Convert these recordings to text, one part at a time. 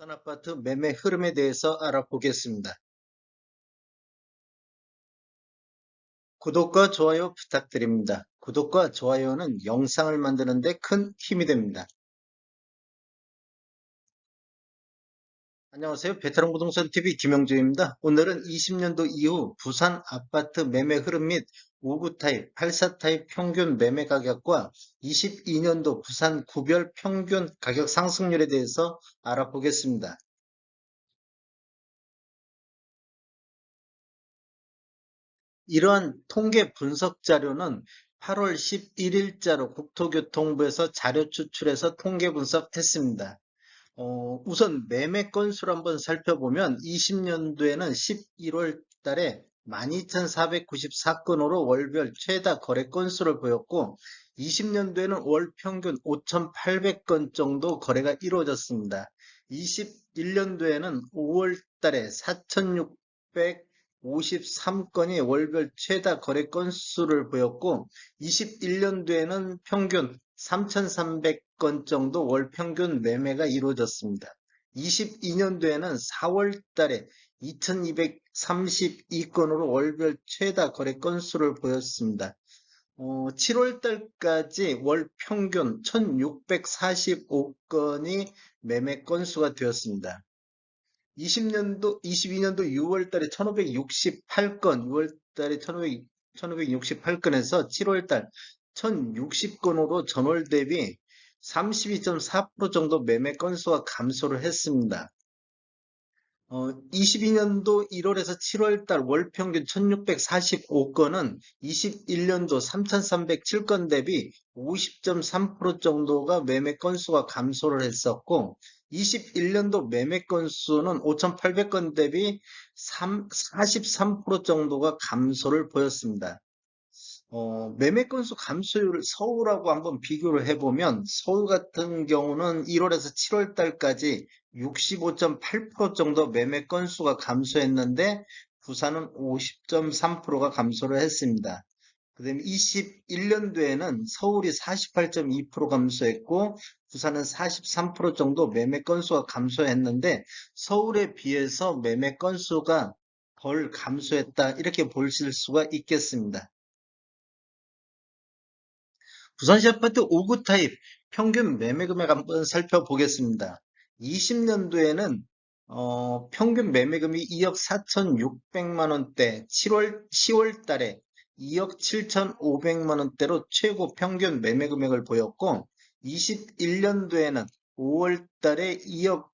부산 아파트 매매 흐름에 대해서 알아보겠습니다. 구독과 좋아요 부탁드립니다. 구독과 좋아요는 영상을 만드는 데 큰 힘이 됩니다. 안녕하세요. 베테랑 부동산 TV 김영주입니다. 오늘은 20년도 이후 부산 아파트 매매 흐름 및 5구 타입, 84 타입 평균 매매 가격과 22년도 부산 구별 평균 가격 상승률에 대해서 알아보겠습니다. 이러한 통계 분석 자료는 8월 11일자로 국토교통부에서 자료 추출해서 통계 분석했습니다. 어, 우선 매매 건수를 한번 살펴보면 20년도에는 11월 달에 12,494건으로 월별 최다 거래 건수를 보였고 20년도에는 월 평균 5,800건 정도 거래가 이루어졌습니다. 21년도에는 5월 달에 4,653건이 월별 최다 거래 건수를 보였고 21년도에는 평균 3,300 건 정도 월 평균 매매가 이루어졌습니다. 22년도에는 4월 달에 2232건으로 월별 최다 거래 건수를 보였습니다. 어, 7월 달까지 월 평균 1645건이 매매 건수가 되었습니다. 20년도, 22년도 6월 달에 1568건, 6월 달에 1500, 1568건에서 7월 달 1060건으로 전월 대비 32.4% 정도 매매 건수가 감소를 했습니다. 어, 22년도 1월에서 7월 달 월 평균 1645건은 21년도 3307건 대비 50.3% 정도가 매매 건수가 감소를 했었고 21년도 매매 건수는 5800건 대비 3, 43% 정도가 감소를 보였습니다. 어, 매매 건수 감소율 서울하고 한번 비교를 해보면 서울 같은 경우는 1월에서 7월 달까지 65.8% 정도 매매 건수가 감소했는데 부산은 50.3%가 감소를 했습니다. 그 다음에 21년도에는 서울이 48.2% 감소했고 부산은 43% 정도 매매 건수가 감소했는데 서울에 비해서 매매 건수가 덜 감소했다 이렇게 보실 수가 있겠습니다. 부산시 아파트 5구 타입 평균 매매 금액 한번 살펴보겠습니다. 20년도에는 어, 평균 매매금이 2억 4,600만 원대, 7월 10월 달에 2억 7,500만 원대로 최고 평균 매매 금액을 보였고 21년도에는 5월 달에 2억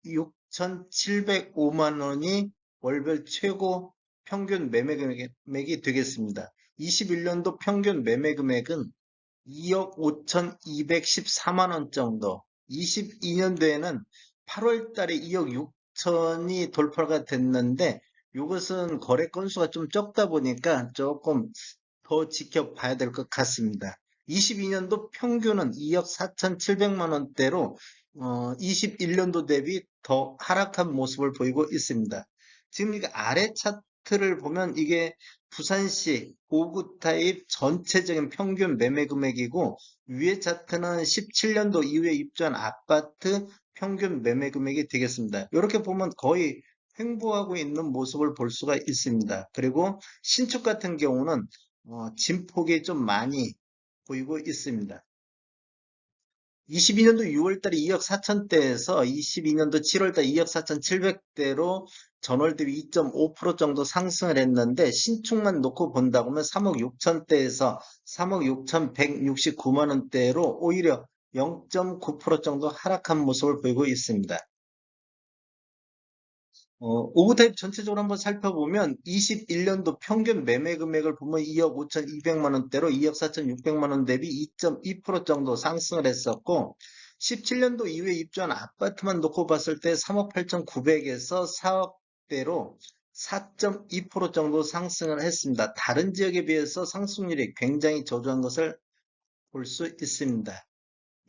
6,705만 원이 월별 최고 평균 매매 금액이 되겠습니다. 21년도 평균 매매 금액은 2억 5,214만 원 정도. 22년도에는 8월 달에 2억 6천이 돌파가 됐는데 이것은 거래 건수가 좀 적다 보니까 조금 더 지켜봐야 될 것 같습니다. 22년도 평균은 2억 4,700만 원대로 어, 21년도 대비 더 하락한 모습을 보이고 있습니다. 지금 이게 아래 차 차트를 보면 이게 부산시 5구 타입 전체적인 평균 매매 금액이고 위에 차트는 17년도 이후에 입주한 아파트 평균 매매 금액이 되겠습니다. 이렇게 보면 거의 횡보하고 있는 모습을 볼 수가 있습니다. 그리고 신축 같은 경우는 어, 진폭이 좀 많이 보이고 있습니다. 22년도 6월달에 2억 4천대에서 22년도 7월달 2억 4천7백대로 전월 대비 2.5% 정도 상승을 했는데 신축만 놓고 본다고 하면 3억 6천대에서 3억 6천169만 원대로 오히려 0.9% 정도 하락한 모습을 보이고 있습니다. 어, 오브타입 전체적으로 한번 살펴보면 21년도 평균 매매 금액을 보면 2억 5천2백만 원대로 2억 4천 6백만 원 대비 2.2% 정도 상승을 했었고 17년도 이후에 입주한 아파트만 놓고 봤을 때 3억 8천 9백에서 4억대로 4.2% 정도 상승을 했습니다. 다른 지역에 비해서 상승률이 굉장히 저조한 것을 볼 수 있습니다.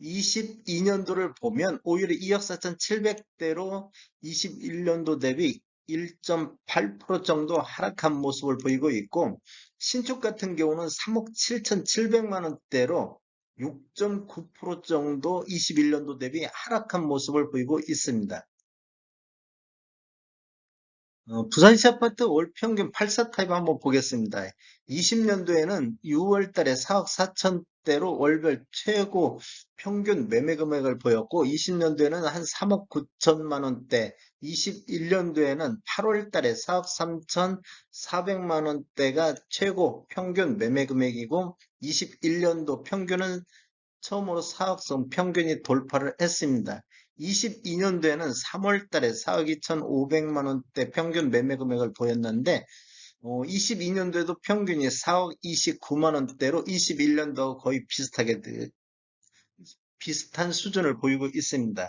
22년도를 보면 오히려 2억 4,700대로 21년도 대비 1.8% 정도 하락한 모습을 보이고 있고 신축 같은 경우는 3억 7,700만 원대로 6.9% 정도 21년도 대비 하락한 모습을 보이고 있습니다. 어, 부산시 아파트 월 평균 84 타입 한번 보겠습니다. 20년도에는 6월 달에 4억 4천대로 월별 최고 평균 매매 금액을 보였고 20년도에는 한 3억 9천만 원대, 21년도에는 8월 달에 4억 3천 4백만 원대가 최고 평균 매매 금액이고 21년도 평균은 처음으로 4억선 평균이 돌파를 했습니다. 22년도에는 3월 달에 4억 2,500만 원대 평균 매매 금액을 보였는데, 22년도에도 평균이 4억 29만 원대로 21년도 거의 비슷하게, 돼- 비슷한 수준을 보이고 있습니다.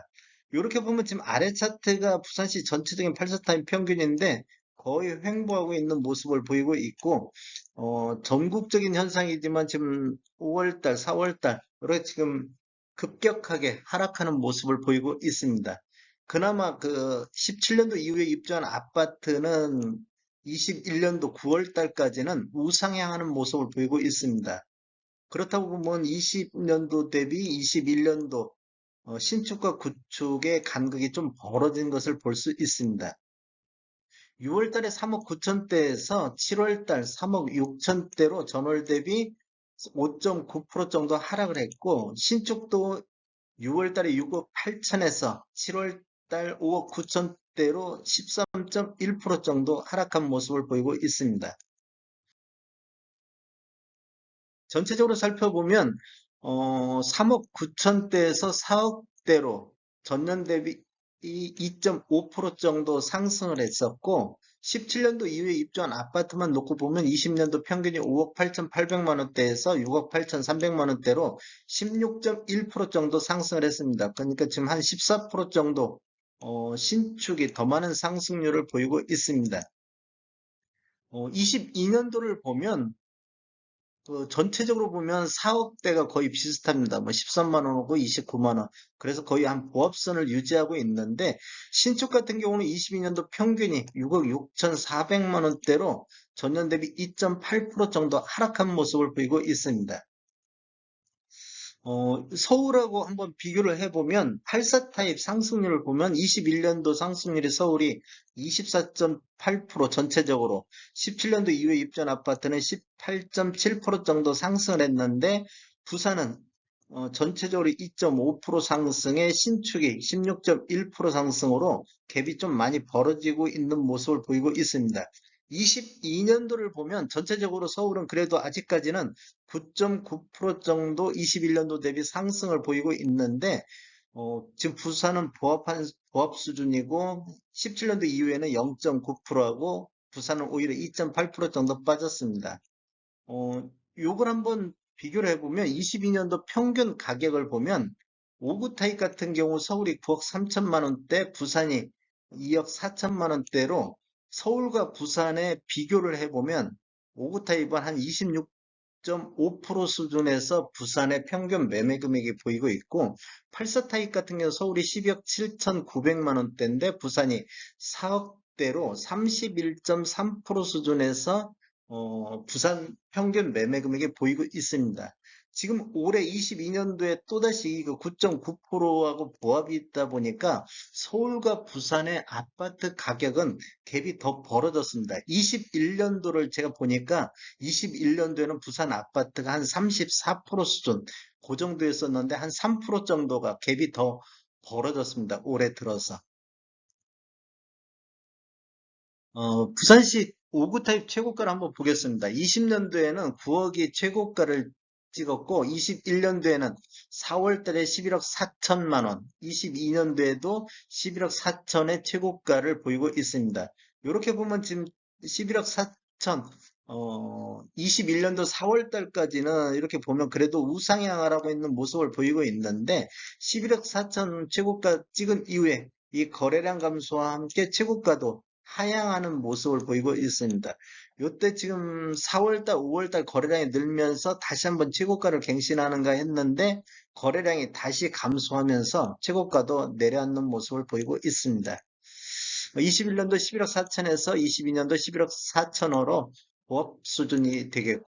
이렇게 보면 지금 아래 차트가 부산시 전체적인 84타임 평균인데, 거의 횡보하고 있는 모습을 보이고 있고, 어, 전국적인 현상이지만 지금 5월달, 4월달, 이렇게 지금 급격하게 하락하는 모습을 보이고 있습니다. 그나마 그 17년도 이후에 입주한 아파트는 21년도 9월 달까지는 우상향하는 모습을 보이고 있습니다. 그렇다고 보면 20년도 대비 21년도 어, 신축과 구축의 간극이 좀 벌어진 것을 볼 수 있습니다. 6월 달에 3억 9천대에서 7월 달 3억 6천대로 전월 대비 5.9% 정도 하락을 했고 신축도 6월 달에 6억 8천에서 7월 달 5억 9천대로 13.1% 정도 하락한 모습을 보이고 있습니다. 전체적으로 살펴보면 어, 3억 9천대에서 4억대로 전년 대비 2.5% 정도 상승을 했었고 17년도 이후에 입주한 아파트만 놓고 보면 20년도 평균이 5억 8,800만 원대에서 6억 8,300만 원대로 16.1% 정도 상승을 했습니다. 그러니까 지금 한 14% 정도 어, 신축이 더 많은 상승률을 보이고 있습니다. 어, 22년도를 보면 그 전체적으로 보면 4억대가 거의 비슷합니다. 뭐 13만 원하고 29만 원. 그래서 거의 한 보합선을 유지하고 있는데 신축 같은 경우는 22년도 평균이 6억 6,400만 원대로 전년 대비 2.8% 정도 하락한 모습을 보이고 있습니다. 어, 서울하고 한번 비교를 해보면 84 타입 상승률을 보면 21년도 상승률이 서울이 24.8% 전체적으로 17년도 이후에 입주한 아파트는 18.7% 정도 상승을 했는데 부산은 어, 전체적으로 2.5% 상승에 신축이 16.1% 상승으로 갭이 좀 많이 벌어지고 있는 모습을 보이고 있습니다. 22년도를 보면 전체적으로 서울은 그래도 아직까지는 9.9% 정도 21년도 대비 상승을 보이고 있는데 어, 지금 부산은 보합한 보합 수준이고 17년도 이후에는 0.9%하고 부산은 오히려 2.8% 정도 빠졌습니다. 어, 요걸 한번 비교를 해보면 22년도 평균 가격을 보면 5구 타입 같은 경우 서울이 9억 3천만 원대, 부산이 2억 4천만 원대로 서울과 부산의 비교를 해보면 5구 타입은 한 26.5% 수준에서 부산의 평균 매매 금액이 보이고 있고 84 타입 같은 경우 서울이 12억 7천9백만 원대인데 부산이 4억대로 31.3% 수준에서 어, 부산 평균 매매 금액이 보이고 있습니다. 지금 올해 22년도에 또다시 그 9.9%하고 보합이 있다 보니까 서울과 부산의 아파트 가격은 갭이 더 벌어졌습니다. 21년도를 제가 보니까 21년도에는 부산 아파트가 한 34% 수준 그 정도였었는데 한 3% 정도가 갭이 더 벌어졌습니다. 올해 들어서. 어, 부산시 5구 타입 최고가를 한번 보겠습니다. 20년도에는 9억이 최고가를 찍었고 21년도에는 4월 달에 11억 4천만 원, 22년도에도 11억 4천의 최고가를 보이고 있습니다. 이렇게 보면 지금 11억 4천, 어, 21년도 4월 달까지는 이렇게 보면 그래도 우상향을 하고 있는 모습을 보이고 있는데 11억 4천 최고가 찍은 이후에 이 거래량 감소와 함께 최고가도 하향하는 모습을 보이고 있습니다. 요때 지금 4월달, 5월달 거래량이 늘면서 다시 한번 최고가를 갱신하는가 했는데 거래량이 다시 감소하면서 최고가도 내려앉는 모습을 보이고 있습니다. 21년도 11억 4천에서 22년도 11억 4천으로 보합 수준이 되겠고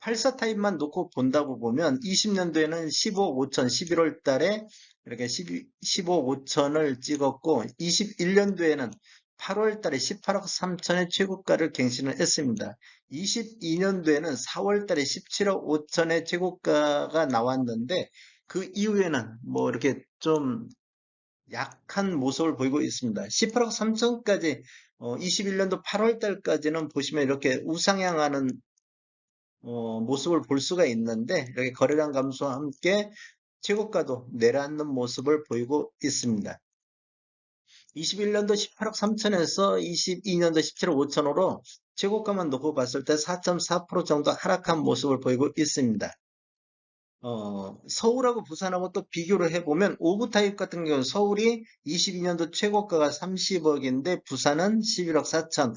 84 타입만 놓고 본다고 보면 20년도에는 15억 5천 11월 달에 이렇게 12, 15억 5천을 찍었고 21년도에는 8월 달에 18억 3천의 최고가를 갱신을 했습니다. 22년도에는 4월 달에 17억 5천의 최고가가 나왔는데 그 이후에는 뭐 이렇게 좀 약한 모습을 보이고 있습니다. 18억 3천까지 21년도 8월 달까지는 보시면 이렇게 우상향하는 어, 모습을 볼 수가 있는데 이렇게 거래량 감소와 함께 최고가도 내려앉는 모습을 보이고 있습니다. 21년도 18억 3천에서 22년도 17억 5천으로 최고가만 놓고 봤을 때 4.4% 정도 하락한 모습을 보이고 있습니다. 어, 서울하고 부산하고 또 비교를 해보면 오브 타입 같은 경우는 서울이 22년도 최고가가 30억인데 부산은 11억 4천.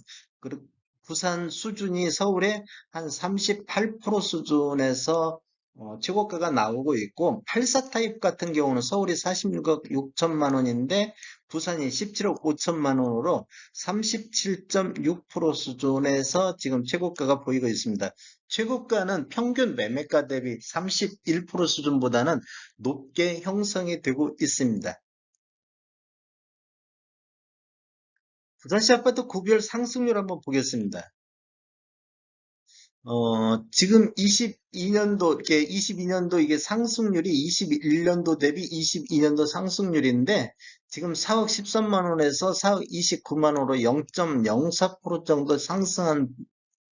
부산 수준이 서울의 한 38% 수준에서 어, 최고가가 나오고 있고 84 타입 같은 경우는 서울이 46억 6천만 원인데 부산이 17억 5천만 원으로 37.6% 수준에서 지금 최고가가 보이고 있습니다. 최고가는 평균 매매가 대비 31% 수준보다는 높게 형성이 되고 있습니다. 부산시 아파트 구별 상승률 한번 보겠습니다. 어, 지금 22년도, 이렇게 22년도 이게 상승률이 21년도 대비 22년도 상승률인데, 지금 4억 13만 원에서 4억 29만 원으로 0.04% 정도 상승한,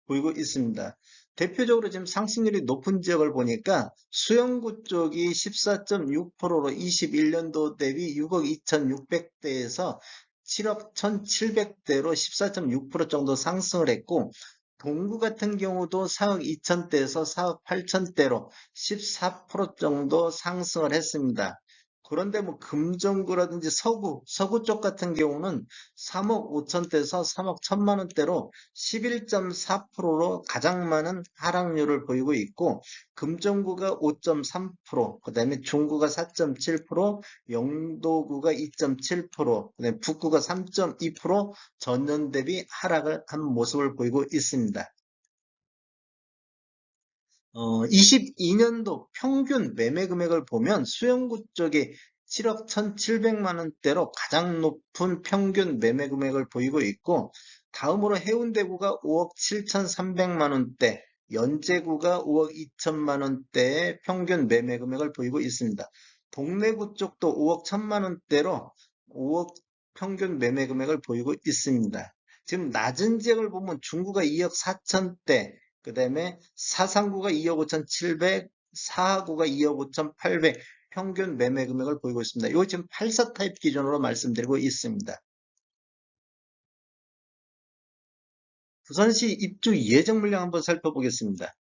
보이고 있습니다. 대표적으로 지금 상승률이 높은 지역을 보니까 수영구 쪽이 14.6%로 21년도 대비 6억 2,600대에서 7억 1,700대로 14.6% 정도 상승을 했고 동구 같은 경우도 4억 2천대에서 4억 8천대로 14% 정도 상승을 했습니다. 그런데 뭐 금정구라든지 서구, 서구 쪽 같은 경우는 3억 5천대에서 3억 1천만 원대로 11.4%로 가장 많은 하락률을 보이고 있고 금정구가 5.3%, 그 다음에 중구가 4.7%, 영도구가 2.7%, 그 다음에 북구가 3.2% 전년 대비 하락을 한 모습을 보이고 있습니다. 어, 22년도 평균 매매 금액을 보면 수영구 쪽에 7억 1,700만 원대로 가장 높은 평균 매매 금액을 보이고 있고 다음으로 해운대구가 5억 7,300만 원대, 연제구가 5억 2천만 원대의 평균 매매 금액을 보이고 있습니다. 동래구 쪽도 5억 1천만 원대로 5억 평균 매매 금액을 보이고 있습니다. 지금 낮은 지역을 보면 중구가 2억 4천대, 그 다음에 사상구가 2억 5,700, 사하구가 2억 5,800 평균 매매 금액을 보이고 있습니다. 이거 지금 84 타입 기준으로 말씀드리고 있습니다. 부산시 입주 예정 물량 한번 살펴보겠습니다.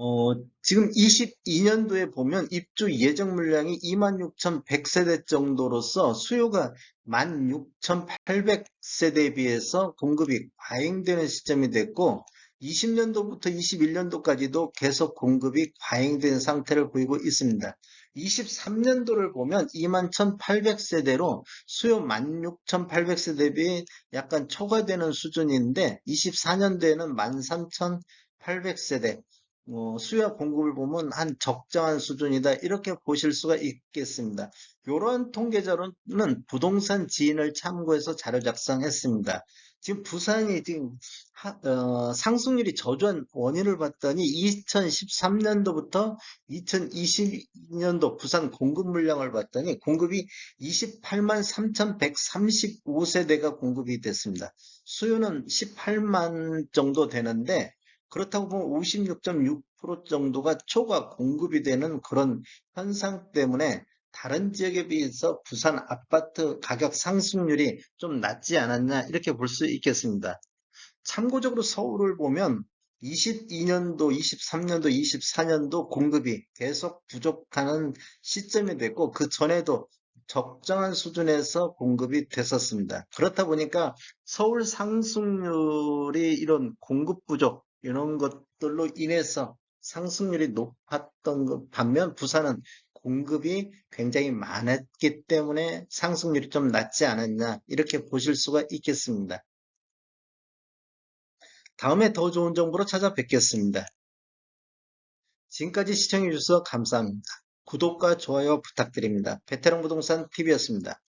어, 지금 22년도에 보면 입주 예정 물량이 26,100세대 정도로서 수요가 16,800세대에 비해서 공급이 과잉되는 시점이 됐고 20년도부터 21년도까지도 계속 공급이 과잉된 상태를 보이고 있습니다. 23년도를 보면 21,800세대로 수요 16,800세대 대비 약간 초과되는 수준인데 24년도에는 13,800세대 어, 수요 공급을 보면 한 적정한 수준이다 이렇게 보실 수가 있겠습니다. 이런 통계 자료는 부동산 지인을 참고해서 자료 작성했습니다. 지금 부산이 지금 하, 어, 상승률이 저조한 원인을 봤더니 2013년도부터 2022년도 부산 공급 물량을 봤더니 공급이 28만 3,135세대가 공급이 됐습니다. 수요는 18만 정도 되는데 그렇다고 보면 56.6% 정도가 초과 공급이 되는 그런 현상 때문에 다른 지역에 비해서 부산 아파트 가격 상승률이 좀 낮지 않았냐 이렇게 볼 수 있겠습니다. 참고적으로 서울을 보면 22년도, 23년도, 24년도 공급이 계속 부족하는 시점이 됐고 그 전에도 적정한 수준에서 공급이 됐었습니다. 그렇다 보니까 서울 상승률이 이런 공급 부족 이런 것들로 인해서 상승률이 높았던 것 반면 부산은 공급이 굉장히 많았기 때문에 상승률이 좀 낮지 않았냐 이렇게 보실 수가 있겠습니다. 다음에 더 좋은 정보로 찾아뵙겠습니다. 지금까지 시청해 주셔서 감사합니다. 구독과 좋아요 부탁드립니다. 베테랑 부동산 TV였습니다.